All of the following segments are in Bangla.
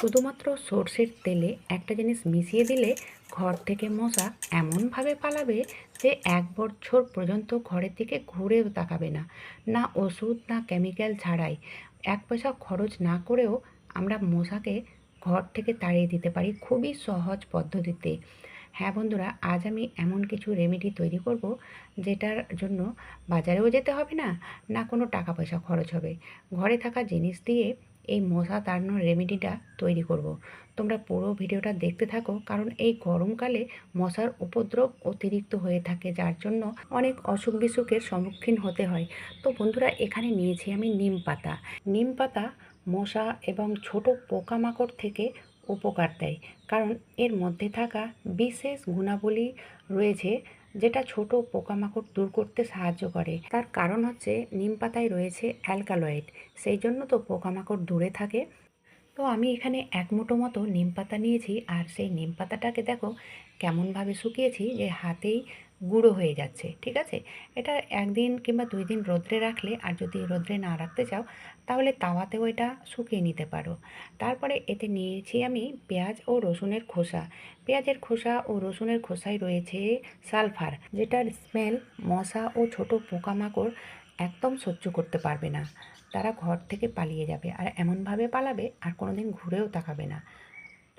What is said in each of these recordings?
শুধুমাত্র সর্ষের তেলে একটা জিনিস মিশিয়ে দিলে ঘর থেকে মশা এমনভাবে পালাবে যে এক বছর পর্যন্ত ঘরের দিকে ঘুরেও তাকাবে না। না ওষুধ, না কেমিক্যাল ছাড়াই। এক পয়সা খরচ না করেও আমরা মশাকে ঘর থেকে তাড়িয়ে দিতে পারি খুবই সহজ পদ্ধতিতে। হ্যাঁ বন্ধুরা, আজ আমি এমন কিছু রেমেডি তৈরি করব যেটার জন্য বাজারেও যেতে হবে না না কোনো টাকা পয়সা খরচ হবে। ঘরে থাকা জিনিস দিয়ে এই মশা তাড়ানোর রেমেডিটা তৈরি করব। তোমরা পুরো ভিডিওটা দেখতে থাকো, কারণ এই গরমকালে মশার উপদ্রব অতিরিক্ত হয়ে থাকে, যার জন্য অনেক অসুখ বিসুখের সম্মুখীন হতে হয় তো বন্ধুরা, এখানে নিয়েছি আমি নিম পাতা নিম পাতা মশা এবং ছোট পোকামাকড় থেকে উপকার দেয়, কারণ এর মধ্যে থাকা বিশেষ গুণাবলী রয়েছে যেটা ছোট পোকামাকড় দূর করতে সাহায্য করে। তার কারণ হচ্ছে নিম পাতায় রয়েছে অ্যালকালয়েড। সেই জন্য তো পোকামাকড় দূরে থাকে। তো আমি এখানে এক মুঠো মতো নিম পাতা নিয়েছি, আর সেই নিম পাতাটাকে দেখো কেমনভাবে শুকিয়েছি যে হাতেই গুঁড়ো হয়ে যাচ্ছে, ঠিক আছে? এটা একদিন কিংবা দুই দিন রোদ্রে রাখলে আর যদি রোদ্রে না রাখতে চাও, তাহলে তাওয়াতেও এটা শুকিয়ে নিতে পারো। তারপরে এতে নিয়েছি আমি পেঁয়াজ ও রসুনের খোসা। পেঁয়াজের খোসা ও রসুনের খোসায় রয়েছে সালফার, যেটার স্মেল মশা ও ছোট পোকামাকড় একদম সহ্য করতে পারবে না। তারা ঘর থেকে পালিয়ে যাবে আর এমনভাবে পালাবে আর কোনো দিন ঘুরেও তাকাবে না।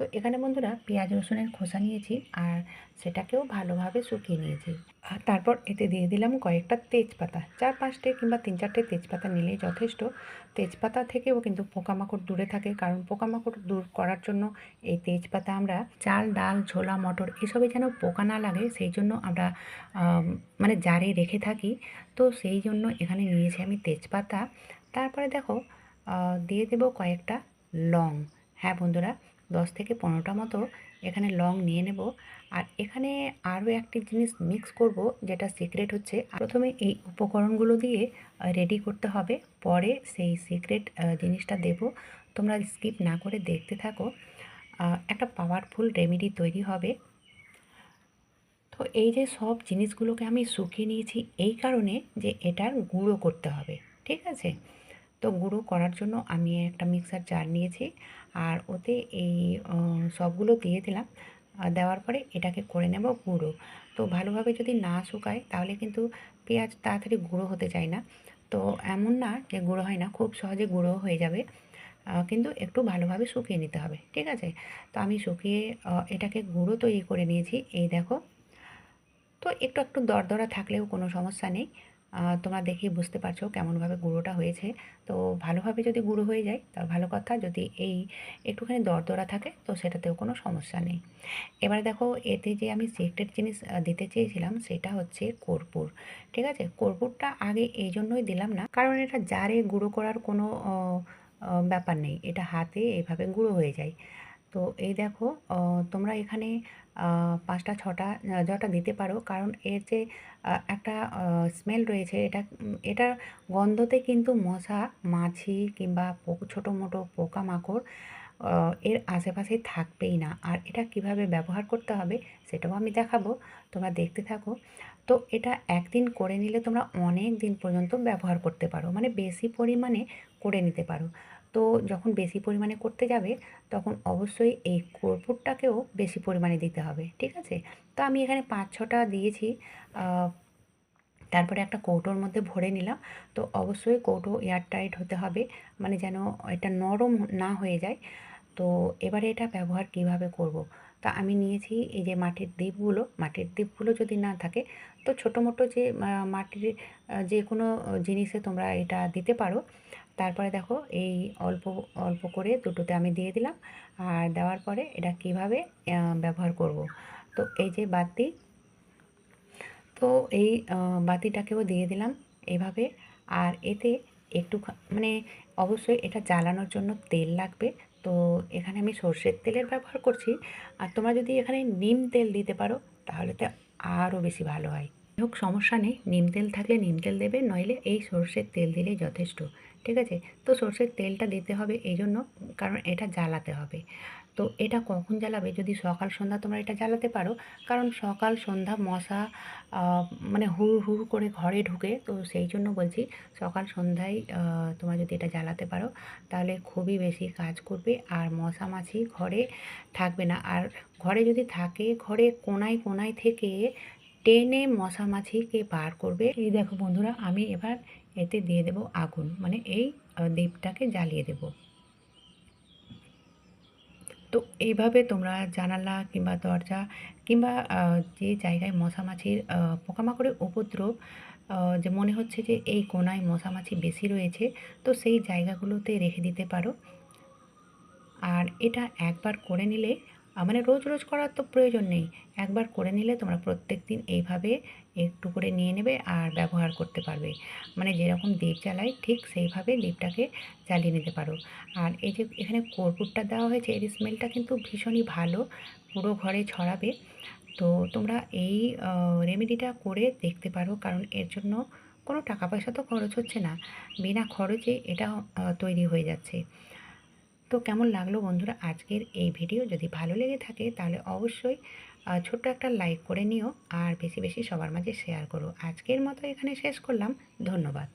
তো এখানে বন্ধুরা পেঁয়াজ, রসুনের খোসা নিয়েছি আর সেটাকেও ভালোভাবে শুকিয়ে নিয়েছি। আর তারপর এতে দিয়ে দিলাম কয়েকটা তেজপাতা। চার পাঁচটে কিংবা তিন চারটে তেজপাতা নিলেই যথেষ্ট। তেজপাতা থেকেও কিন্তু পোকামাকড় দূরে থাকে, কারণ পোকামাকড় দূর করার জন্য এই তেজপাতা আমরা চাল, ডাল, ছোলা, মটর এসবে যেন পোকা না লাগে, সেই জন্য আমরা মানে জারে রেখে থাকি। তো সেই জন্য এখানে নিয়েছি আমি তেজপাতা। তারপরে দেখো দিয়ে দেবো কয়েকটা লং। হ্যাঁ বন্ধুরা দশ থেকে পনেরোটা মতো এখানে লং নিয়ে নেব। আর এখানে আরও একটি জিনিস মিক্স করব, যেটা সিক্রেট হচ্ছে। প্রথমে এই উপকরণগুলো দিয়ে রেডি করতে হবে। পরে সেই সিক্রেট জিনিসটা দেব। তোমরা স্কিপ না করে দেখতে থাকো। একটা পাওয়ারফুল রেমেডি তৈরি হবে। তো এই যে সব জিনিসগুলোকে আমি শুকিয়ে নিয়েছি, এই কারণে যে এটার গুঁড়ো করতে হবে। ঠিক আছে? তো গুঁড়ো করার জন্য আমি একটা মিক্সার জার নিয়েছি। আর ওতে এই সবগুলো দিয়ে দিলাম। দেওয়ার পরে এটাকে করে নেব গুঁড়ো। তো ভালোভাবে যদি না শুকায়, তাহলে কিন্তু পেঁয়াজ তাড়াতাড়ি গুঁড়ো হতে চায় না। তো এমন না যে গুঁড়ো হয় না, খুব সহজে গুঁড়ো হয়ে যাবে। কিন্তু একটু ভালোভাবে শুকিয়ে নিতে হবে, ঠিক আছে? তো আমি শুকিয়ে এটাকে গুঁড়ো তৈরি করে নিয়েছি। এই দেখো, তো একটু একটু দরদরা থাকলেও কোনো সমস্যা নেই। তোমরা দেখেই বুঝতে পারছ কেমনভাবে গুঁড়োটা হয়েছে। তো ভালোভাবে যদি গুঁড়ো হয়ে যায় তা ভালো কথা যদি এই একটুখানি দরদরা থাকে, তো সেটাতেও কোনো সমস্যা নেই। এবারে দেখো, এতে যে আমি সিক্রেট জিনিস দিতে চেয়েছিলাম, সেটা হচ্ছে কর্পূর, ঠিক আছে? কর্পূরটা আগে এই জন্যই দিলাম না, কারণ এটা জারে গুঁড়ো করার কোনো ব্যাপার নেই। এটা হাতে এভাবে গুঁড়ো হয়ে যায়। তো এই দেখো তোমরা এখানে পাঁচটা, ছটা যটা দিতে পারো। কারণ এর যে একটা স্মেল রয়েছে, এটা এটা গন্ধতে কিন্তু মশা, মাছি কিংবা ছোটো মোটো পোকামাকড় এর আশেপাশে থাকবেই না। আর এটা কীভাবে ব্যবহার করতে হবে সেটাও আমি দেখাবো, তোমরা দেখতে থাকো। তো এটা একদিন করে নিলে তোমরা অনেক দিন পর্যন্ত ব্যবহার করতে পারো মানে বেশি পরিমাণে করে নিতে পারো। তো যখন বেশি পরিমাণে করতে যাবে, তখন অবশ্যই এই কর্পূরটাকেও বেশি পরিমাণে দিতে হবে, ঠিক আছে? তো আমি এখানে পাঁচ ছটা দিয়েছি তারপরে একটা কৌটোর মধ্যে ভরে নিলাম। তো অবশ্যই কৌটো এয়ারটাইট হতে হবে মানে যেন এটা নরম না হয়ে যায়। তো এবারে এটা ব্যবহার কীভাবে করব। তা আমি নিয়েছি এই যে মাটির দ্বীপগুলো মাটির দ্বীপগুলো যদি না থাকে, তো ছোটো মোটো যে মাটির যে কোনো জিনিসে তোমরা এটা দিতে পারো। তারপরে দেখো এই অল্প অল্প করে দুটোতে আমি দিয়ে দিলাম। আর দেওয়ার পরে এটা কীভাবে ব্যবহার করব? তো এই যে বাতি, তো এই বাতিটাকেও দিয়ে দিলাম এভাবে। আর এতে একটু মানে অবশ্যই এটা জ্বালানোর জন্য তেল লাগবে। তো এখানে আমি সর্ষের তেলের ব্যবহার করছি। আর তোমরা যদি এখানে নিম তেল দিতে পারো, তাহলে তো আরও বেশি ভালো হয়। হোক, সমস্যা নেই। নিম তেল থাকলে নিম তেল দেবে, নইলে এই সর্ষের তেল দিলেই যথেষ্ট। ঠিক আছে? তো সর্ষের তেলটা দিতে হবে এই জন্য কারণ এটা জ্বালাতে হবে। তো এটা কখন জ্বালাবে? যদি সকাল সন্ধ্যা তোমরা এটা জ্বালাতে পারো, কারণ সকাল সন্ধ্যা মশা মানে হুড় হুড় করে ঘরে ঢুকে, তো সেই জন্য বলছি সকাল সন্ধ্যায় তোমরা যদি এটা জ্বালাতে পারো, তাহলে খুবই বেশি কাজ করবে আর মশা মাছি ঘরে থাকবে না। আর ঘরে যদি থাকে, ঘরে কোনায় কোনায় থেকে টেনে মশা মাছিকে বার করবে। এই দেখো বন্ধুরা, আমি এবার এতে দিয়ে দেব আগুন মানে এই দ্বীপটাকে জ্বালিয়ে দেব। তো এইভাবে তোমরা জানালা কিংবা দরজা কিংবা যে জায়গায় মশা মাছির পোকামাকড়ের উপদ্রব যে মনে হচ্ছে যে এই কোনায় মশা মাছি বেশি রয়েছে, তো সেই জায়গাগুলোতে রেখে দিতে পারো। আর এটা একবার করে নিলে মানে রোজ রোজ করার তো প্রয়োজন নেই। একবার করে নিলে তোমরা প্রত্যেক দিন এইভাবে একটু করে নিয়ে নেবে আর ব্যবহার করতে পারবে। মানে যেরকম দীপ জ্বালায় ঠিক সেইভাবে দীপটাকে জ্বালিয়ে নিতে পারো। আর এই যে এখানে কর্পূরটা দেওয়া হয়েছে, এর স্মেলটা কিন্তু ভীষণই ভালো। পুরো ঘরে ছড়াবে। তো তোমরা এই রেমেডিটা করে দেখতে পারো, কারণ এর জন্য কোনো টাকা পয়সা তো খরচ হচ্ছে না। বিনা খরচে এটা তৈরি হয়ে যাচ্ছে। তো কেমন লাগল বন্ধুরা আজকের এই ভিডিও? যদি ভালো লেগে থাকে তাহলে অবশ্যই ছোট্ট একটা লাইক করে নিও আর বেশি বেশি সবার মাঝে শেয়ার করো। আজকের মতো এখানে শেষ করলাম। ধন্যবাদ।